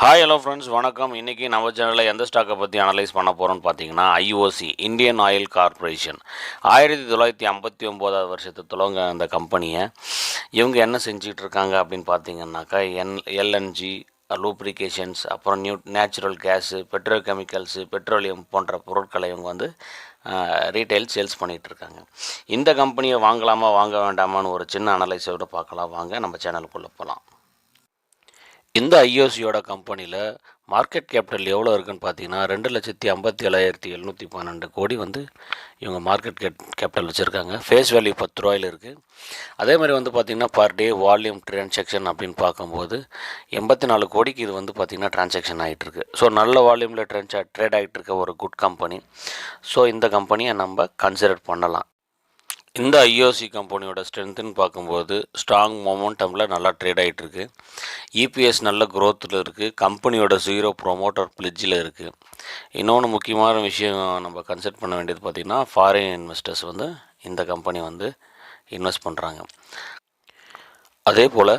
Hi hello friends வணக்கம். இன்றைக்கி நம்ம சேனலில் எந்த ஸ்டாக்கை பற்றி அனலைஸ் பண்ண போகிறோம்னு பார்த்தீங்கன்னா ஐஓசி இந்தியன் ஆயில் கார்ப்பரேஷன் ஆயிரத்தி தொள்ளாயிரத்தி ஐம்பத்தி ஒம்போதாவது வருஷத்து தொடங்க அந்த கம்பெனியை இவங்க என்ன செஞ்சிகிட்டு இருக்காங்க அப்படின்னு பார்த்தீங்கன்னாக்கா என் எல்என்ஜி லூப்ரிகேஷன்ஸ் அப்புறம் new natural gas petrochemicals petroleum போன்ற பொருட்களை இவங்க வந்து ரீட்டைல் சேல்ஸ் பண்ணிகிட்டு இருக்காங்க. இந்த கம்பெனியை வாங்கலாமா வாங்க வேண்டாமான்னு ஒரு சின்ன அனலைஸோடு பார்க்கலாம். வாங்க நம்ம சேனலுக்குள்ளே போகலாம் இந்த ஐஓசியோட கம்பெனியில் மார்க்கெட் கேபிட்டல் எவ்வளோ இருக்குன்னு பார்த்தீங்கன்னா ரெண்டு லட்சத்தி ஐம்பத்தி ஏழாயிரத்தி எழுநூற்றி பன்னெண்டு கோடி வந்து இவங்க மார்க்கெட் கேட் கேபிட்டல் வச்சுருக்காங்க. ஃபேஸ் வேல்யூ பத்து ரூபாயில் இருக்குது அதே மாதிரி வந்து பார்த்திங்கன்னா பர் டே வால்யூம் ட்ரான்சாக்ஷன் அப்படின்னு பார்க்கும்போது எண்பத்தி நாலு கோடிக்கு இது வந்து பார்த்திங்கன்னா ட்ரான்சாக்ஷன் ஆகிட்டுருக்கு ஸோ நல்ல வால்யூமில் ட்ரான்சா ட்ரேட் ஆகிட்டு இருக்க ஒரு குட் கம்பெனி ஸோ இந்த கம்பெனியை நம்ம கன்சிடர் பண்ணலாம். இந்த ஐஓசி கம்பெனியோட ஸ்ட்ரென்த்துன்னு பார்க்கும்போது ஸ்ட்ராங் மொமெண்டமில் நல்லா ட்ரேட் ஆகிட்டுருக்கு இபிஎஸ் நல்ல க்ரோத்தில் இருக்குது கம்பெனியோட ஜீரோ ப்ரொமோட்டர் பிளிட்ஜில் இருக்குது இன்னொன்று முக்கியமான விஷயம் நம்ம கன்சல்ட் பண்ண வேண்டியது பார்த்திங்கன்னா ஃபாரின் இன்வெஸ்டர்ஸ் வந்து இந்த கம்பெனி வந்து இன்வெஸ்ட் பண்ணுறாங்க அதே போல்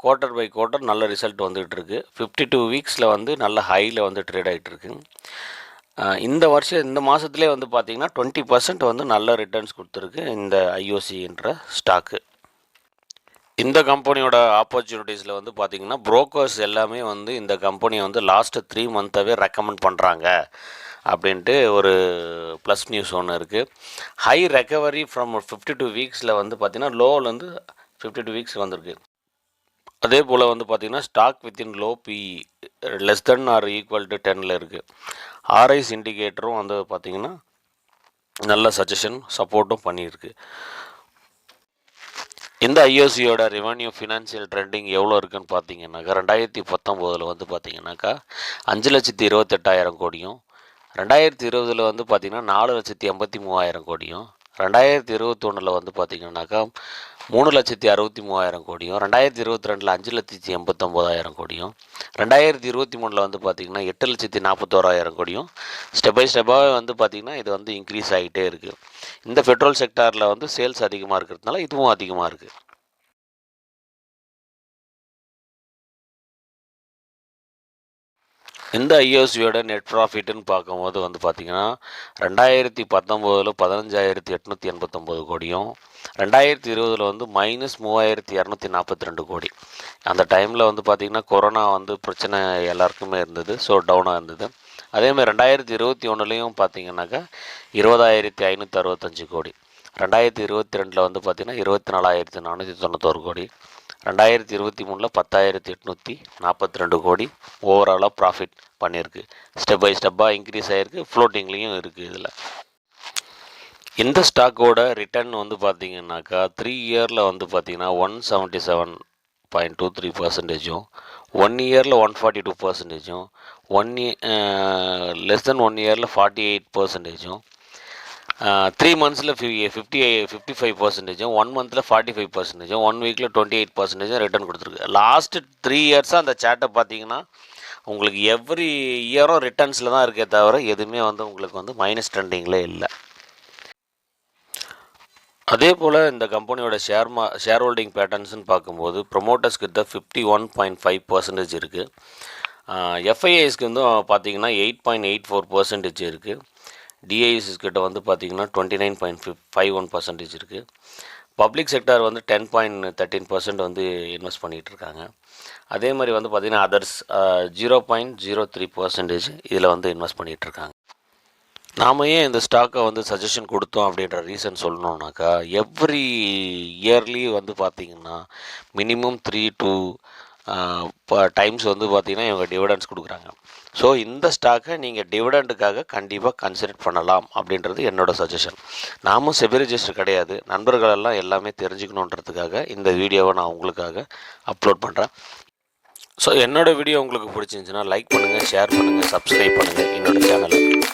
குவார்ட்டர் பை குவார்ட்டர் நல்ல ரிசல்ட் வந்துகிட்டு இருக்குது ஃபிஃப்டி டூ வீக்ஸில் வந்து நல்ல ஹையில் வந்து ட்ரேட் ஆகிட்டுருக்கு இந்த வருஷம் இந்த மாதத்துலேயே வந்து பார்த்திங்கன்னா டுவெண்ட்டி பர்சன்ட் வந்து நல்ல ரிட்டர்ன்ஸ் கொடுத்துருக்கு இந்த ஐஓசின்ற ஸ்டாக்கு இந்த கம்பெனியோட ஆப்பர்ச்சுனிட்டிஸில் வந்து பார்த்திங்கன்னா புரோக்கர்ஸ் எல்லாமே வந்து இந்த கம்பெனியை வந்து லாஸ்ட்டு த்ரீ மந்த்தாகவே ரெக்கமெண்ட் பண்ணுறாங்க அப்படின்ட்டு ஒரு ப்ளஸ் நியூஸ் ஒன்று இருக்குது high recovery from fifty two வீக்ஸில் வந்து பார்த்திங்கன்னா லோவிலேருந்து ஃபிஃப்டி டூ வீக்ஸ் வந்திருக்கு. அதே போல் வந்து பார்த்திங்கன்னா stock within low P less than or equal to டெனில் இருக்குது ஆர்ஐஸ் இண்டிகேட்டரும் வந்து பார்த்திங்கன்னா நல்ல சஜஷன் சப்போர்ட்டும் பண்ணியிருக்கு. இந்த ஐஓசியோட ரெவன்யூ ஃபினான்ஷியல் ட்ரெண்டிங் எவ்வளோ இருக்குன்னு பார்த்தீங்கன்னாக்கா ரெண்டாயிரத்தி பத்தொம்போதில் வந்து பார்த்தீங்கன்னாக்கா அஞ்சு லட்சத்தி இருபத்தெட்டாயிரம் கோடியும் ரெண்டாயிரத்தி இருபதில் வந்து பார்த்திங்கன்னா நாலு லட்சத்தி எண்பத்தி மூவாயிரம் கோடியும் ரெண்டாயிரத்தி இருபத்தொன்னில் வந்து பார்த்திங்கன்னாக்கா மூணு லட்சத்தி அறுபத்தி மூவாயிரம் கோடியும் ரெண்டாயிரத்தி இருபத்தி ரெண்டில் அஞ்சு லட்சத்தி எண்பத்தொம்போதாயிரம் கோடியும் ரெண்டாயிரத்தி இருபத்தி மூணில் வந்து பார்த்திங்கன்னா எட்டு லட்சத்தி நாற்பத்தோராயிரம் கோடியும். ஸ்டெப் பை ஸ்டெப்பாகவே வந்து பார்த்திங்கன்னா இது வந்து இன்க்ரீஸ் ஆகிட்டே இருக்குது இந்த பெட்ரோல் செக்டாரில் வந்து சேல்ஸ் அதிகமாக இருக்கிறதுனால இதுவும் அதிகமாக இருக்குது இந்த ஐஓசியோட நெட் ப்ராஃபிட்னு பார்க்கும்போது வந்து பார்த்திங்கன்னா ரெண்டாயிரத்தி பத்தொம்போதில் பதினஞ்சாயிரத்தி எட்நூற்றி எண்பத்தொம்போது கோடியும் ரெண்டாயிரத்தி இருபதில் வந்து மைனஸ் மூவாயிரத்தி இரநூத்தி நாற்பத்தி ரெண்டு கோடி. அந்த டைமில் வந்து பார்த்திங்கன்னா கொரோனா வந்து பிரச்சனை எல்லாருக்குமே இருந்தது ஸோ டவுனாக இருந்தது. அதேமாதிரி ரெண்டாயிரத்தி இருபத்தி ஒன்றுலேயும் பார்த்தீங்கன்னாக்கா இருபதாயிரத்தி ஐநூற்றி அறுபத்தஞ்சு கோடி. ரெண்டாயிரத்தி இருபத்தி ரெண்டில் வந்து பார்த்திங்கன்னா இருபத்தி நாலாயிரத்தி நானூற்றி தொண்ணூத்தோரு கோடி. ரெண்டாயிரத்தி இருபத்தி மூணில் பத்தாயிரத்தி எட்நூற்றி நாற்பத்தி ரெண்டு கோடி ஓவராலாக ப்ராஃபிட் பண்ணியிருக்கு. ஸ்டெப் பை ஸ்டெப்பாக இன்க்ரீஸ் ஆகிருக்கு ஃப்ளோட்டிங்லேயும் இருக்குது இதில். இந்த ஸ்டாக்கோட ரிட்டர்ன் வந்து பார்த்திங்கனாக்கா த்ரீ இயரில் வந்து பார்த்தீங்கன்னா one seventy seven point two three பர்சன்டேஜும் one இயரில் ஒன் ஃபார்ட்டி டூ பர்சன்டேஜும் ஒன் லெஸ் தென் ஒன் இயரில் ஃபார்ட்டி எயிட் பர்சன்டேஜும் த்ரீ மந்த்ஸில் ஃபிஃப்டி ஃபிஃப்டி ஃபைவ் பர்சன்டேஜும் ஒன் மந்தில் ஃபார்ட்டி ஃபைவ் பர்சன்டேஜும் ஒன் வீக்கில் டுவெண்ட்டி எயிட் பர்சன்டேஜும் ரிட்டர்ன் கொடுத்துருக்கு. லாஸ்ட்டு த்ரீ இயர்ஸாக அந்த சேட்டை பார்த்தீங்கன்னா உங்களுக்கு எவ்ரி இயரும் ரிட்டர்ன்ஸில் தான் இருக்கே தவிர எதுவுமே வந்து உங்களுக்கு வந்து மைனஸ் ட்ரெண்டிங்கில் இல்லை. அதே போல் இந்த கம்பெனியோட ஷேர் மா ஷேர் ஹோல்டிங் பேட்டர்ன்ஸ்னு பார்க்கும்போது ப்ரொமோட்டர்ஸ் கிட்ட fifty one point five percentage இருக்குது எஃப்ஐஐஸ்க்கு வந்து பார்த்தீங்கன்னா eight point eight four percentage இருக்குது டிஐஎஸ்எஸ் கிட்ட வந்து பார்த்தீங்கன்னா twenty nine point fif five one percentage இருக்குது பப்ளிக் செக்டார் வந்து டென் பாயிண்ட் தேர்ட்டின் பர்சன்ட் வந்து இன்வெஸ்ட் பண்ணிகிட்டு இருக்காங்க. அதே மாதிரி வந்து பார்த்திங்கன்னா others zero point zero three percentage இதில் வந்து இன்வெஸ்ட் பண்ணிகிட்டு இருக்காங்க. நாம் ஏன் இந்த ஸ்டாக்கை வந்து சஜஷன் கொடுத்தோம் அப்படின்ற ரீசன் சொல்லணுன்னாக்கா எவ்ரி இயர்லி வந்து பார்த்திங்கன்னா மினிமம் த்ரீ டூ டைம்ஸ் வந்து பார்த்திங்கன்னா இவங்க டிவிடன்ஸ் கொடுக்குறாங்க. ஸோ இந்த ஸ்டாக்கை நீங்கள் டிவிடெண்டுக்காக கண்டிப்பாக கன்சிடர் பண்ணலாம் அப்படின்றது என்னோடய சஜஷன் நாமும் செபிரிஜிஸ்டர் கிடையாது. நண்பர்களெல்லாம் எல்லாமே தெரிஞ்சுக்கணுன்றதுக்காக இந்த வீடியோவை நான் உங்களுக்காக அப்லோட் பண்ணுறேன் ஸோ என்னோடய வீடியோ உங்களுக்கு பிடிச்சிருந்துச்சுன்னா லைக் பண்ணுங்கள் ஷேர் பண்ணுங்கள் சப்ஸ்கிரைப் பண்ணுங்கள் என்னோடய சேனலை